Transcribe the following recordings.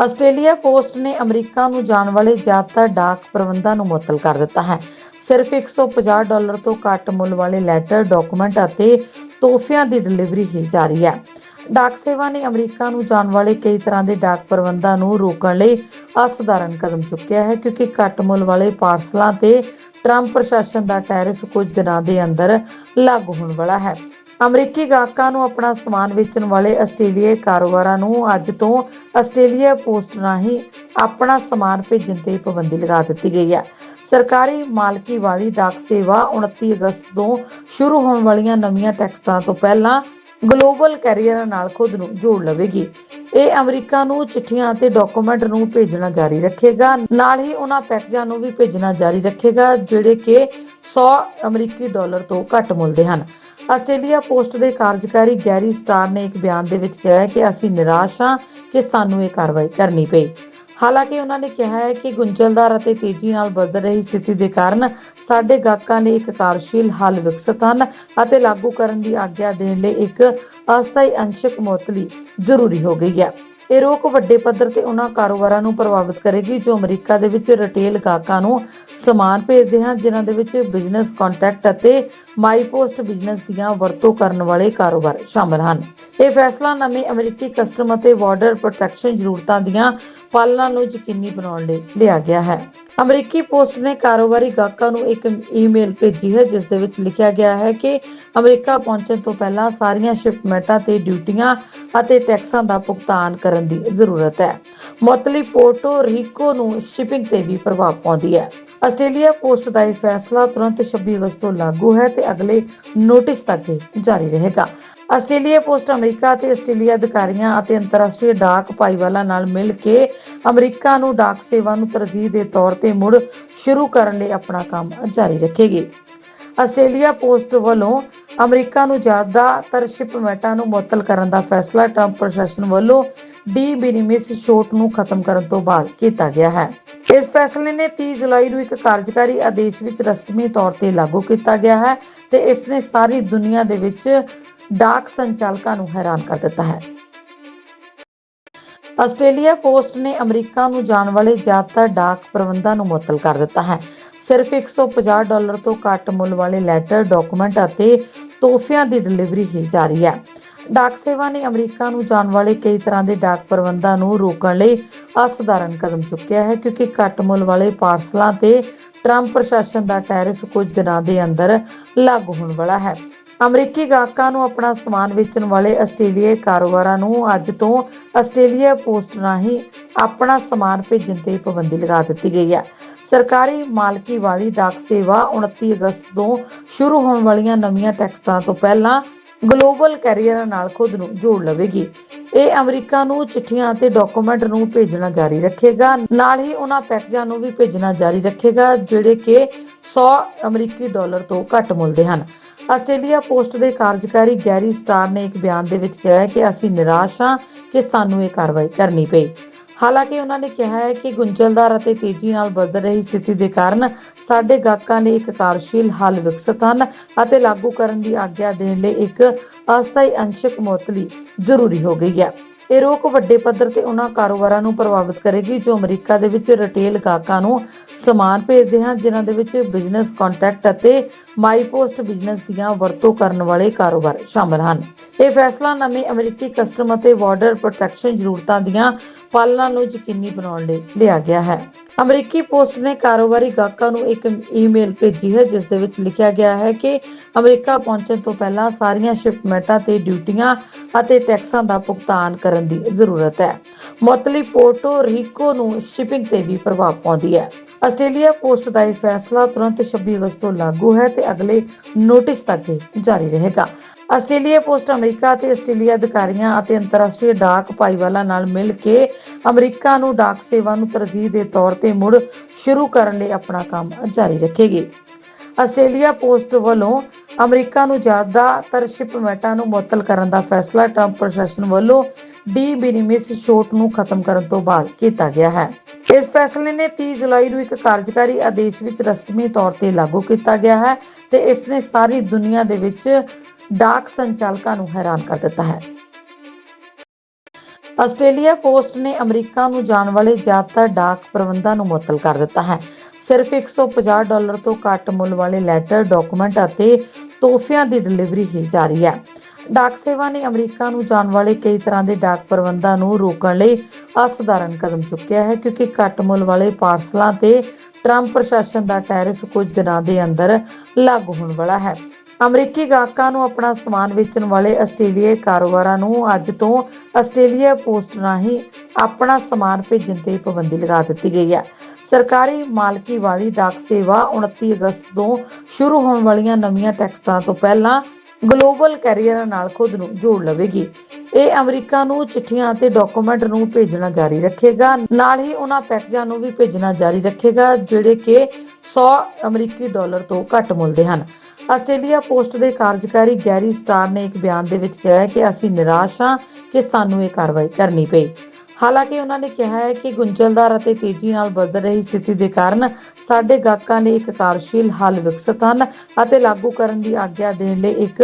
Australia post ਨੇ America ਨੂੰ ਜਾਣ ਵਾਲੇ ਜ਼ਿਆਦਾਤਰ ਡਾਕ ਪ੍ਰਬੰਧਾਂ ਨੂੰ ਮੁਅੱਤਲ ਕਰ ਦਿੱਤਾ ਹੈ। ਸਿਰਫ 150 ਡਾਲਰ ਤੋਂ ਘੱਟ ਮੁੱਲ ਵਾਲੇ ਲੈਟਰ, ਡਾਕੂਮੈਂਟ ਅਤੇ ਤੋਹਫਿਆਂ ਦੀ ਡਿਲੀਵਰੀ ਹੀ ਜਾਰੀ ਹੈ। ਡਾਕ ਸੇਵਾ ਨੇ ਅਮਰੀਕਾ ਨੂੰ ਜਾਣ ਵਾਲੇ ਕਈ ਤਰ੍ਹਾਂ ਦੇ ਡਾਕ ਪ੍ਰਬੰਧਾਂ ਨੂੰ ਰੋਕਣ ਲਈ ਅਸਧਾਰਨ ਕਦਮ ਚੁੱਕਿਆ ਹੈ, ਕਿਉਂਕਿ ਘੱਟ ਮੁੱਲ ਵਾਲੇ ਪਾਰਸਲਾਂ ਤੇ ਟਰੰਪ ਪ੍ਰਸ਼ਾਸਨ ਦਾ ਟੈਰਿਫ ਕੁਝ ਦਿਨਾਂ ਦੇ ਅੰਦਰ ਲਾਗੂ ਹੋਣ ਵਾਲਾ ਹੈ। ਅਮਰੀਕੀ ਗਾਹਕਾਂ ਨੂੰ ਆਪਣਾ ਸਮਾਨ ਵੇਚਣ ਵਾਲੇ ਆਸਟ੍ਰੇਲੀਆਈ ਕਾਰੋਬਾਰਾਂ ਨੂੰ ਅੱਜ ਤੋਂ ਆਸਟ੍ਰੇਲੀਆ ਪੋਸਟ ਰਾਹੀਂ ਆਪਣਾ ਸਮਾਨ ਭੇਜਣ ਤੇ ਪਾਬੰਦੀ ਲਗਾ ਦਿੱਤੀ ਗਈ ਹੈ। ਸਰਕਾਰੀ ਮਾਲਕੀ ਵਾਲੀ ਡਾਕ ਸੇਵਾ 29 ਅਗਸਤ ਤੋਂ ਸ਼ੁਰੂ ਹੋਣ ਵਾਲੀਆਂ ਨਵੀਆਂ ਟੈਕਸਾਂ ਤੋਂ ਪਹਿਲਾਂ ਗਲੋਬਲ ਕੈਰੀਅਰਾਂ ਨਾਲ ਖੁਦ ਨੂੰ ਜੋੜ ਲਵੇਗੀ। ਇਹ ਅਮਰੀਕਾ ਨੂੰ ਚਿੱਠੀਆਂ ਅਤੇ ਡਾਕੂਮੈਂਟ ਨੂੰ ਭੇਜਣਾ ਜਾਰੀ ਰੱਖੇਗਾ। ਨਾਲ ਹੀ ਉਹਨਾਂ ਪੈਕੇਜਾਂ ਨੂੰ ਵੀ ਭੇਜਣਾ ਜਾਰੀ ਰੱਖੇਗਾ, ਜਿਹੜੇ ਕਿ 100 ਅਮਰੀਕੀ ਡਾਲਰ ਤੋਂ ਘੱਟ ਮੁੱਲ ਦੇ ਹਨ। ਆਸਟ੍ਰੇਲੀਆ ਪੋਸਟ ਦੇ ਕਾਰਜਕਾਰੀ ਗੈਰੀ ਸਟਾਰ ਨੇ ਇੱਕ ਬਿਆਨ ਦੇ ਵਿੱਚ ਕਿਹਾ ਹੈ ਕਿ ਅਸੀਂ ਨਿਰਾਸ਼ ਹਾਂ ਕਿ ਸਾਨੂੰ ਇਹ ਕਾਰਵਾਈ ਕਰਨੀ ਪਈ। ਹਾਲਾਂਕਿ ਉਹਨਾਂ ਨੇ ਕਿਹਾ ਹੈ ਕਿ ਗੁੰਝਲਦਾਰ ਅਤੇ ਤੇਜ਼ੀ ਨਾਲ ਬਦਲ ਰਹੀ ਸਥਿਤੀ ਦੇ ਕਾਰਨ ਸਾਡੇ ਗਾਹਕਾਂ ਲਈ ਇੱਕ ਕਾਰਜਸ਼ੀਲ ਹੱਲ ਵਿਕਸਤ ਹਨ ਅਤੇ ਲਾਗੂ ਕਰਨ ਦੀ ਆਗਿਆ ਦੇਣ ਲਈ ਇੱਕ ਅਸਥਾਈ ਅੰਸ਼ਕ ਮੁਅੱਤਲੀ ਜ਼ਰੂਰੀ ਹੋ ਗਈ ਹੈ। ਇਹ ਰੋਕ ਵੱਡੇ ਪੱਧਰ ਤੇ ਉਹਨਾਂ ਕਾਰੋਬਾਰਾਂ ਨੂੰ ਪ੍ਰਭਾਵਿਤ ਕਰੇਗੀ, ਜੋ ਅਮਰੀਕਾ ਦੇ ਵਿੱਚ ਰਿਟੇਲ ਗਾਹਕਾਂ ਨੂੰ ਸਮਾਨ ਭੇਜਦੇ ਹਨ, ਜਿਨ੍ਹਾਂ ਦੇ ਵਿੱਚ ਬਿਜ਼ਨਸ ਕੰਟੈਕਟ ਅਤੇ ਮਾਈ ਪੋਸਟ ਬਿਜ਼ਨਸ ਦੀਆਂ ਵਰਤੋਂ ਕਰਨ ਵਾਲੇ ਕਾਰੋਬਾਰ ਸ਼ਾਮਲ ਹਨ। ਇਹ ਫੈਸਲਾ ਨਵੇਂ ਅਮਰੀਕੀ ਕਸਟਮ ਅਤੇ ਬਾਰਡਰ ਪ੍ਰੋਟੈਕਸ਼ਨ ਜ਼ਰੂਰਤਾਂ ਦੀਆਂ ਪਾਲਣਾ ਨੂੰ ਯਕੀਨੀ ਬਣਾਉਣ ਲਈ ਲਿਆ ਗਿਆ ਹੈ। ਅਮਰੀਕੀ ਪੋਸਟ ਨੇ ਕਾਰੋਬਾਰੀ ਗਾਹਕਾਂ ਨੂੰ ਇੱਕ ਈਮੇਲ ਭੇਜੀ ਹੈ, ਜਿਸ ਦੇ ਵਿੱਚ ਲਿਖਿਆ ਗਿਆ ਹੈ ਕਿ ਅਮਰੀਕਾ ਪਹੁੰਚਣ ਤੋਂ ਪਹਿਲਾਂ ਸਾਰੀਆਂ ਸ਼ਿਪਮੈਂਟਾਂ ਤੇ ਡਿਊਟੀਆਂ ਅਤੇ ਟੈਕਸਾਂ ਦਾ ਭੁਗਤਾਨ ਕਰਨ ਦੀ ਜ਼ਰੂਰਤ ਹੈ। ਮੁਅੱਤਲੀ ਪੋਰਟੋ ਰੀਕੋ ਨੂੰ ਸ਼ਿਪਿੰਗ ਤੇ ਵੀ ਪ੍ਰਭਾਵ ਪਾਉਂਦੀ ਹੈ। ਆਸਟ੍ਰੇਲੀਆ ਪੋਸਟ ਦਾ ਇਹ ਫੈਸਲਾ ਤੁਰੰਤ 26 ਅਗਸਤ ਤੋਂ ਲਾਗੂ ਹੈ ਤੇ ਅਗਲੇ ਨੋਟਿਸ ਤੱਕ ਜਾਰੀ ਰਹੇਗਾ। ਆਸਟ੍ਰੇਲੀਆ ਪੋਸਟ ਅਮਰੀਕਾ ਤੇ ਆਸਟ੍ਰੇਲੀਆ ਅਧਿਕਾਰੀਆਂ ਅਤੇ ਅੰਤਰਰਾਸ਼ਟਰੀ ਡਾਕ ਭਾਈਵਾਲਾਂ ਨਾਲ ਮਿਲ ਕੇ ਅਮਰੀਕਾ ਨੂੰ ਡਾਕ ਸੇਵਾ ਨੂੰ ਤਰਜੀਹ ਦੇ ਤੌਰ ਤੇ ਮੁੜ ਸ਼ੁਰੂ ਕਰਨ ਲਈ ਆਪਣਾ ਕੰਮ ਜਾਰੀ ਰੱਖੇਗੀ। ਆਸਟ੍ਰੇਲੀਆ ਪੋਸਟ ਵੱਲੋਂ ਅਮਰੀਕਾ ਨੂੰ ਜ਼ਿਆਦਾਤਰ ਸ਼ਿਪਮੈਂਟਾਂ ਨੂੰ ਮੁਅੱਤਲ ਕਰਨ ਦਾ ਫੈਸਲਾ, ਟਰੰਪ ਪ੍ਰਸ਼ਾਸਨ ਵੱਲੋਂ ਡੀ ਬਿਨਿਮਿਸ ਛੋਟ ਨੂੰ ਖਤਮ ਕਰਨ ਤੋਂ ਬਾਅਦ ਕੀਤਾ ਗਿਆ ਹੈ। ਇਸ ਫੈਸਲੇ ਨੇ 30 ਜੁਲਾਈ ਨੂੰ ਇੱਕ ਕਾਰਜਕਾਰੀ ਆਦੇਸ਼ ਵਿੱਚ ਰਸਮੀ ਤੌਰ ਤੇ ਲਾਗੂ ਕੀਤਾ ਗਿਆ ਹੈ ਤੇ ਇਸ ਨੇ ਸਾਰੀ ਦੁਨੀਆ ਦੇ ਵਿੱਚ ਡਾਕ ਸੰਚਾਲਕਾਂ ਨੂੰ ਹੈਰਾਨ ਕਰ ਦਿੱਤਾ ਹੈ। ਆਸਟ੍ਰੇਲੀਆ ਪੋਸਟ ਨੇ ਅਮਰੀਕਾ ਨੂੰ ਜਾਣ ਵਾਲੇ ਜ਼ਿਆਦਾਤਰ ਡਾਕ ਪ੍ਰਬੰਧਾਂ ਨੂੰ ਮੁਅੱਤਲ ਕਰ ਦਿੱਤਾ ਹੈ। ਸਿਰਫ 150 ਡਾਲਰ ਤੋਂ ਘੱਟ ਮੁੱਲ ਵਾਲੇ ਲੈਟਰ, ਡਾਕੂਮੈਂਟ ਅਤੇ ਤੋਹਫਿਆਂ ਦੀ ਡਿਲੀਵਰੀ ਹੀ ਜਾਰੀ ਹੈ। ਡਾਕ ਸੇਵਾ ਨੇ ਅਮਰੀਕਾ ਨੂੰ ਜਾਣ ਵਾਲੇ ਕਈ ਤਰ੍ਹਾਂ ਦੇ ਡਾਕ ਪ੍ਰਬੰਧਾਂ ਨੂੰ ਰੋਕਣ ਲਈ ਅਸਧਾਰਨ ਕਦਮ ਚੁੱਕਿਆ ਹੈ, ਕਿਉਂਕਿ ਘੱਟ ਮੁੱਲ ਵਾਲੇ ਪਾਰਸਲਾਂ ਤੇ ਟਰੰਪ ਪ੍ਰਸ਼ਾਸਨ ਦਾ ਟੈਰਿਫ ਕੁਝ ਦਿਨਾਂ ਦੇ ਅੰਦਰ ਲਾਗੂ ਹੋਣ ਵਾਲਾ ਹੈ। ਅਮਰੀਕੀ ਗਾਹਕਾਂ ਨੂੰ ਆਪਣਾ ਸਮਾਨ ਵੇਚਣ ਵਾਲੇ ਆਸਟ੍ਰੇਲੀਆਈ ਕਾਰੋਬਾਰਾਂ ਨੂੰ ਅੱਜ ਤੋਂ ਆਸਟ੍ਰੇਲੀਆ ਪੋਸਟ ਰਾਹੀਂ ਆਪਣਾ ਸਮਾਨ ਭੇਜਣ ਤੇ ਪਾਬੰਦੀ ਲਗਾ ਦਿੱਤੀ ਗਈ ਹੈ। ਸਰਕਾਰੀ ਮਾਲਕੀ ਵਾਲੀ ਡਾਕ ਸੇਵਾ 29 ਅਗਸਤ ਤੋਂ ਸ਼ੁਰੂ ਹੋਣ ਵਾਲੀਆਂ ਨਵੀਆਂ ਟੈਕਸਾਂ ਤੋਂ ਪਹਿਲਾਂ ਗਲੋਬਲ ਕੈਰੀਅਰਾਂ ਨਾਲ ਖੁਦ ਨੂੰ ਜੋੜ ਲਵੇਗੀ। ਇਹ ਅਮਰੀਕਾ ਨੂੰ ਚਿੱਠੀਆਂ ਅਤੇ ਡਾਕੂਮੈਂਟ ਨੂੰ ਭੇਜਣਾ ਜਾਰੀ ਰੱਖੇਗਾ। ਨਾਲ ਹੀ ਉਹਨਾਂ ਪੈਕੇਜਾਂ ਨੂੰ ਵੀ ਭੇਜਣਾ ਜਾਰੀ ਰੱਖੇਗਾ, ਜਿਹੜੇ ਕਿ 100 ਅਮਰੀਕੀ ਡਾਲਰ ਤੋਂ ਘੱਟ ਮੁੱਲ ਦੇ ਹਨ। ਆਸਟ੍ਰੇਲੀਆ ਪੋਸਟ ਦੇ ਕਾਰਜਕਾਰੀ ਗੈਰੀ ਸਟਾਰ ਨੇ ਇੱਕ ਬਿਆਨ ਦੇ ਵਿੱਚ ਕਿਹਾ ਹੈ ਕਿ ਅਸੀਂ ਨਿਰਾਸ਼ ਹਾਂ ਕਿ ਸਾਨੂੰ ਇਹ ਕਾਰਵਾਈ ਕਰਨੀ ਪਈ। ਹਾਲਾਂਕਿ ਉਹਨਾਂ ਨੇ ਕਿਹਾ ਹੈ ਕਿ ਗੁੰਝਲਦਾਰ ਅਤੇ ਤੇਜ਼ੀ ਨਾਲ ਬਦਲ ਰਹੀ ਸਥਿਤੀ ਦੇ ਕਾਰਨ ਸਾਡੇ ਗਾਹਕਾਂ ਲਈ ਇੱਕ ਕਾਰਜਸ਼ੀਲ ਹੱਲ ਵਿਕਸਤ ਹਨ ਅਤੇ ਲਾਗੂ ਕਰਨ ਦੀ ਆਗਿਆ ਦੇਣ ਲਈ ਇੱਕ ਅਸਥਾਈ ਅੰਸ਼ਕ ਮੁਅੱਤਲੀ ਜ਼ਰੂਰੀ ਹੋ ਗਈ ਹੈ। ਇਹ ਰੋਕ ਵੱਡੇ ਪੱਧਰ ਤੇ ਉਹਨਾਂ ਕਾਰੋਬਾਰਾਂ ਨੂੰ ਪ੍ਰਭਾਵਿਤ ਕਰੇਗੀ, ਜੋ ਅਮਰੀਕਾ ਦੇ ਵਿੱਚ ਰਿਟੇਲ ਗਾਹਕਾਂ ਨੂੰ ਸਮਾਨ ਭੇਜਦੇ ਹਨ, ਜਿਨ੍ਹਾਂ ਦੇ ਵਿੱਚ ਬਿਜ਼ਨਸ ਕੰਟੈਕਟ ਅਤੇ ਮਾਈ ਪੋਸਟ ਬਿਜ਼ਨਸ ਦੀਆਂ ਵਰਤੋਂ ਕਰਨ ਵਾਲੇ ਕਾਰੋਬਾਰ ਸ਼ਾਮਲ ਹਨ। ਇਹ ਫੈਸਲਾ ਨਵੇਂ ਅਮਰੀਕੀ ਕਸਟਮ ਅਤੇ ਬਾਰਡਰ ਪ੍ਰੋਟੈਕਸ਼ਨ ਜ਼ਰੂਰਤਾਂ ਦੀਆਂ ਪਾਲਣਾ ਨੂੰ ਯਕੀਨੀ ਬਣਾਉਣ ਲਈ ਲਿਆ ਗਿਆ ਹੈ। ਅਮਰੀਕੀ ਪੋਸਟ ਨੇ ਕਾਰੋਬਾਰੀ ਗਾਹਕਾਂ ਨੂੰ ਇੱਕ ਈਮੇਲ ਭੇਜੀ ਹੈ, ਜਿਸ ਦੇ ਵਿੱਚ ਲਿਖਿਆ ਗਿਆ ਹੈ ਕਿ ਅਮਰੀਕਾ ਪਹੁੰਚਣ ਤੋਂ ਪਹਿਲਾਂ ਸਾਰੀਆਂ ਸ਼ਿਪਮੈਂਟਾਂ ਤੇ ਡਿਊਟੀਆਂ ਅਤੇ ਟੈਕਸਾਂ ਦਾ ਭੁਗਤਾਨ ਕਰਨ ਦੀ ਜ਼ਰੂਰਤ ਹੈ। ਮੁਅੱਤਲੀ ਪੋਰਟੋ ਰੀਕੋ ਨੂੰ ਸ਼ਿਪਿੰਗ ਤੇ ਵੀ ਪ੍ਰਭਾਵ ਪਾਉਂਦੀ ਹੈ। ਆਸਟ੍ਰੇਲੀਆ ਪੋਸਟ ਦਾ ਇਹ ਫੈਸਲਾ ਤੁਰੰਤ 26 ਅਗਸਤ ਤੋਂ ਲਾਗੂ ਹੈ ਤੇ ਅਗਲੇ ਨੋਟਿਸ ਤੱਕ ਜਾਰੀ ਰਹੇਗਾ। ਆਸਟ੍ਰੇਲੀਆ ਪੋਸਟ ਅਮਰੀਕਾ ਤੇ ਆਸਟ੍ਰੇਲੀਆ ਅਧਿਕਾਰੀਆਂ ਅਤੇ ਅੰਤਰਰਾਸ਼ਟਰੀ ਡਾਕ ਭਾਈਵਾਲਾਂ ਨਾਲ ਮਿਲ ਕੇ ਅਮਰੀਕਾ ਨੂੰ ਡਾਕ ਸੇਵਾ ਨੂੰ ਤਰਜੀਹ ਦੇ ਤੌਰ ਤੇ ਮੁੜ ਸ਼ੁਰੂ ਕਰਨ ਲਈ ਆਪਣਾ ਕੰਮ ਜਾਰੀ ਰੱਖੇਗੀ। ਆਸਟ੍ਰੇਲੀਆ ਪੋਸਟ ਵੱਲੋਂ ਅਮਰੀਕਾ ਨੂੰ ਜ਼ਿਆਦਾਤਰ ਸ਼ਿਪਮੈਂਟਾਂ ਨੂੰ ਮੁਅੱਤਲ ਕਰਨ ਦਾ ਫੈਸਲਾ ਟਰੰਪ ਪ੍ਰਸ਼ਾਸਨ ਵੱਲੋਂ ਡੀ ਬਿਨਿਮਿਸ ਛੋਟ ਨੂੰ ਖਤਮ ਕਰਨ ਤੋਂ ਬਾਅਦ ਕੀਤਾ ਗਿਆ ਹੈ। ਇਸ ਫੈਸਲੇ ਨੇ 30 ਜੁਲਾਈ ਨੂੰ ਇੱਕ ਕਾਰਜਕਾਰੀ ਆਦੇਸ਼ ਵਿੱਚ ਰਸਮੀ ਤੌਰ ਤੇ ਲਾਗੂ ਕੀਤਾ ਗਿਆ ਹੈ ਤੇ ਇਸ ਨੇ ਸਾਰੀ ਦੁਨੀਆ ਦੇ ਵਿੱਚ ਡਾਕ ਸੰਚਾਲਕਾਂ ਨੂੰ ਹੈਰਾਨ ਕਰ ਦਿੱਤਾ ਹੈ। ਆਸਟ੍ਰੇਲੀਆ ਪੋਸਟ ਨੇ ਅਮਰੀਕਾ ਨੂੰ ਜਾਣ ਵਾਲੇ ਜ਼ਿਆਦਾਤਰ ਡਾਕ ਪ੍ਰਬੰਧਾਂ ਨੂੰ ਮੁਅੱਤਲ ਕਰ ਦਿੱਤਾ ਹੈ। ਸਿਰਫ 150 ਡਾਲਰ ਤੋਂ ਘੱਟ ਮੁੱਲ ਵਾਲੇ ਲੈਟਰ, ਡਾਕੂਮੈਂਟ ਅਤੇ ਤੋਹਫਿਆਂ ਦੀ ਡਿਲੀਵਰੀ ਹੀ ਜਾਰੀ ਹੈ। ਡਾਕ ਸੇਵਾ ਨੇ ਅਮਰੀਕਾ ਨੂੰ ਜਾਣ ਵਾਲੇ ਕਈ ਤਰ੍ਹਾਂ ਦੇ ਡਾਕ ਪ੍ਰਬੰਧਾਂ ਨੂੰ ਰੋਕਣ ਲਈ ਅਸਧਾਰਨ ਕਦਮ ਚੁੱਕਿਆ ਹੈ, ਕਿਉਂਕਿ ਘੱਟ ਮੁੱਲ ਵਾਲੇ ਪਾਰਸਲਾਂ ਤੇ ਟਰੰਪ ਪ੍ਰਸ਼ਾਸਨ ਦਾ ਟੈਰਿਫ ਕੁਝ ਦਿਨਾਂ ਦੇ ਅੰਦਰ ਲਾਗੂ ਹੋਣ ਵਾਲਾ ਹੈ। ਅਮਰੀਕੀ ਗਾਹਕਾਂ ਨੂੰ ਆਪਣਾ ਸਮਾਨ ਵੇਚਣ ਵਾਲੇ ਆਸਟ੍ਰੇਲੀਆਈ ਕਾਰੋਬਾਰਾਂ ਨੂੰ ਅੱਜ ਤੋਂ ਆਸਟ੍ਰੇਲੀਆ ਪੋਸਟ ਰਾਹੀਂ ਆਪਣਾ ਸਮਾਨ ਭੇਜਣ ਤੇ ਪਾਬੰਦੀ ਲਗਾ ਦਿੱਤੀ ਗਈ ਹੈ। ਸਰਕਾਰੀ ਮਾਲਕੀ ਵਾਲੀ ਡਾਕ ਸੇਵਾ 29 ਅਗਸਤ ਤੋਂ ਸ਼ੁਰੂ ਹੋਣ ਵਾਲੀਆਂ ਨਵੀਆਂ ਟੈਕਸਾਂ ਤੋਂ ਪਹਿਲਾਂ ਗਲੋਬਲ ਕੈਰੀਅਰਾਂ ਨਾਲ ਖੁਦ ਨੂੰ ਜੋੜ ਲਵੇਗੀ। ਇਹ ਅਮਰੀਕਾ ਨੂੰ ਚਿੱਠੀਆਂ ਅਤੇ ਡਾਕੂਮੈਂਟ ਨੂੰ ਭੇਜਣਾ ਜਾਰੀ ਰੱਖੇਗਾ। ਨਾਲ ਹੀ ਉਹਨਾਂ ਪੈਕੇਜਾਂ ਨੂੰ ਵੀ ਭੇਜਣਾ ਜਾਰੀ ਰੱਖੇਗਾ, ਜਿਹੜੇ ਕਿ 100 ਅਮਰੀਕੀ ਡਾਲਰ ਤੋਂ ਘੱਟ ਮੁੱਲ ਦੇ ਹਨ। ਆਸਟ੍ਰੇਲੀਆ ਪੋਸਟ ਦੇ ਕਾਰਜਕਾਰੀ ਗੈਰੀ ਸਟਾਰ ਨੇ ਇੱਕ ਬਿਆਨ ਦੇ ਵਿੱਚ ਕਿਹਾ ਹੈ ਕਿ ਅਸੀਂ ਨਿਰਾਸ਼ ਹਾਂ ਕਿ ਸਾਨੂੰ ਇਹ ਕਾਰਵਾਈ ਕਰਨੀ ਪਈ। ਹਾਲਾਂਕਿ ਉਹਨਾਂ ਨੇ ਕਿਹਾ ਹੈ ਕਿ ਗੁੰਝਲਦਾਰ ਅਤੇ ਤੇਜ਼ੀ ਨਾਲ ਬਦਲ ਰਹੀ ਸਥਿਤੀ ਦੇ ਕਾਰਨ ਸਾਡੇ ਗਾਹਕਾਂ ਲਈ ਇੱਕ ਕਾਰਜਸ਼ੀਲ ਹੱਲ ਵਿਕਸਤ ਹਨ ਅਤੇ ਲਾਗੂ ਕਰਨ ਦੀ ਆਗਿਆ ਦੇਣ ਲਈ ਇੱਕ